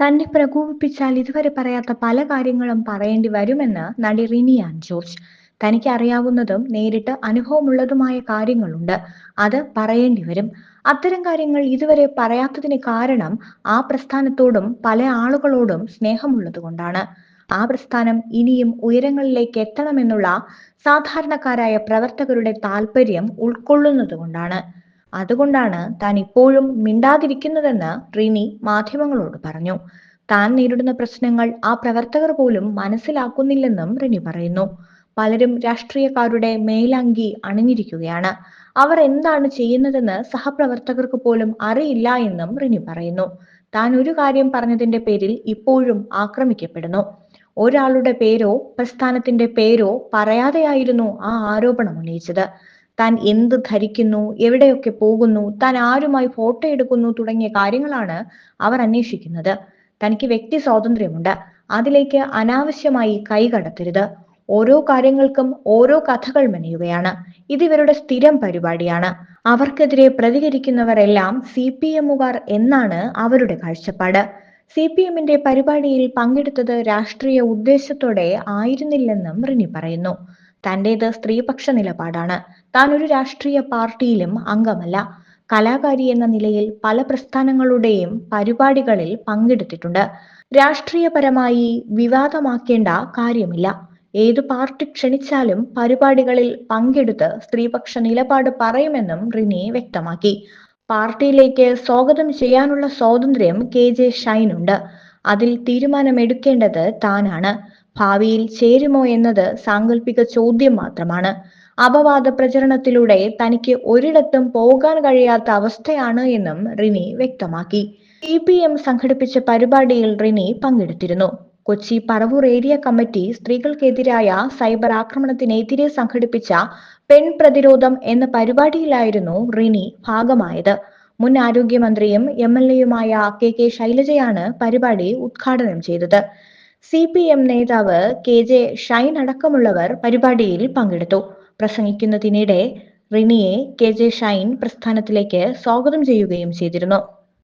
തന്നെ പ്രകോപിപ്പിച്ചാൽ ഇതുവരെ പറയാത്ത പല കാര്യങ്ങളും പറയേണ്ടി വരുമെന്ന് നടി റിനിയാൻ ജോർജ്. തനിക്ക് അറിയാവുന്നതും നേരിട്ട് അനുഭവമുള്ളതുമായ കാര്യങ്ങളുണ്ട്. അത് പറയേണ്ടി വരും. അത്തരം കാര്യങ്ങൾ ഇതുവരെ പറയാത്തതിന് കാരണം ആ പ്രസ്ഥാനത്തോടും പല ആളുകളോടും സ്നേഹമുള്ളതുകൊണ്ടാണ്. ആ പ്രസ്ഥാനം ഇനിയും ഉയരങ്ങളിലേക്ക് എത്തണമെന്നുള്ള സാധാരണക്കാരായ പ്രവർത്തകരുടെ താല്പര്യം ഉൾക്കൊള്ളുന്നതുകൊണ്ടാണ്. അതുകൊണ്ടാണ് താൻ ഇപ്പോഴും മിണ്ടാതിരിക്കുന്നതെന്ന് റിനി മാധ്യമങ്ങളോട് പറഞ്ഞു. താൻ നേരിടുന്ന പ്രശ്നങ്ങൾ ആ പ്രവർത്തകർ പോലും മനസ്സിലാക്കുന്നില്ലെന്നും റിനി പറയുന്നു. പലരും രാഷ്ട്രീയക്കാരുടെ മേലങ്കി അണിഞ്ഞിരിക്കുകയാണ്. അവർ എന്താണ് ചെയ്യുന്നതെന്ന് സഹപ്രവർത്തകർക്ക് പോലും അറിയില്ല എന്നും റിനി പറയുന്നു. താൻ ഒരു കാര്യം പറഞ്ഞതിന്റെ പേരിൽ ഇപ്പോഴും ആക്രമിക്കപ്പെടുന്നു. ഒരാളുടെ പേരോ പ്രസ്ഥാനത്തിന്റെ പേരോ പറയാതെയായിരുന്നു ആ ആരോപണം ഉന്നയിച്ചത്. താൻ എന്ത് ധരിക്കുന്നു എവിടെയൊക്കെ പോകുന്നു താൻ ആരുമായി ഫോട്ടോ എടുക്കുന്നു തുടങ്ങിയ കാര്യങ്ങളാണ് അവർ അന്വേഷിക്കുന്നത്. തനിക്ക് വ്യക്തി സ്വാതന്ത്ര്യമുണ്ട്. അതിലേക്ക് അനാവശ്യമായി കൈകടത്തരുത് ഓരോ കാര്യങ്ങൾക്കും ഓരോ കഥകൾ മെനയുകയാണ്. ഇത് ഇവരുടെ സ്ഥിരം പരിപാടിയാണ്. അവർക്കെതിരെ പ്രതികരിക്കുന്നവരെല്ലാം സി പി എമ്മുകാർ എന്നാണ് അവരുടെ കാഴ്ചപ്പാട്. സി പി എമ്മിന്റെ പരിപാടിയിൽ പങ്കെടുത്തത് രാഷ്ട്രീയ ഉദ്ദേശത്തോടെ ആയിരുന്നില്ലെന്നും റിനി പറയുന്നു. തന്റേത് സ്ത്രീപക്ഷ നിലപാടാണ്. താൻ ഒരു രാഷ്ട്രീയ പാർട്ടിയിലും അംഗമല്ല. കലാകാരി എന്ന നിലയിൽ പല പ്രസ്ഥാനങ്ങളുടെയും പരിപാടികളിൽ പങ്കെടുത്തിട്ടുണ്ട്. രാഷ്ട്രീയപരമായി വിവാദമാക്കേണ്ട കാര്യമില്ല. ഏത് പാർട്ടി ക്ഷണിച്ചാലും പരിപാടികളിൽ പങ്കെടുത്ത് സ്ത്രീപക്ഷ നിലപാട് പറയുമെന്നും റിനി വ്യക്തമാക്കി. പാർട്ടിയിലേക്ക് സ്വാഗതം ചെയ്യാനുള്ള സ്വാതന്ത്ര്യം കെ ജെ ഷൈനുണ്ട്. അതിൽ തീരുമാനമെടുക്കേണ്ടത് താനാണ്. ഭാവിയിൽ ചേരുമോ എന്നത് സാങ്കല്പിക ചോദ്യം മാത്രമാണ്. അപവാദ പ്രചരണത്തിലൂടെ തനിക്ക് ഒരിടത്തും പോകാൻ കഴിയാത്ത അവസ്ഥയാണ് എന്നും റിനി വ്യക്തമാക്കി. സി പി എം സംഘടിപ്പിച്ച പരിപാടിയിൽ റിനി പങ്കെടുത്തിരുന്നു. കൊച്ചി പറവൂർ ഏരിയ കമ്മിറ്റി സ്ത്രീകൾക്കെതിരായ സൈബർ ആക്രമണത്തിനെതിരെ സംഘടിപ്പിച്ച പെൺ പ്രതിരോധം എന്ന പരിപാടിയിലായിരുന്നു റിനി ഭാഗമായത്. മുൻ ആരോഗ്യമന്ത്രിയും എം എൽ എയുമായ കെ കെ ശൈലജയാണ് പരിപാടി ഉദ്ഘാടനം ചെയ്തത്. സി പി എം നേതാവ് കെ ജെ ഷൈൻ അടക്കമുള്ളവർ പരിപാടിയിൽ പങ്കെടുത്തു. പ്രസംഗിക്കുന്നതിനിടെ റിനിയെ കെ ജെ ഷൈൻ പ്രസ്ഥാനത്തിലേക്ക് സ്വാഗതം ചെയ്യുകയും ചെയ്തിരുന്നു.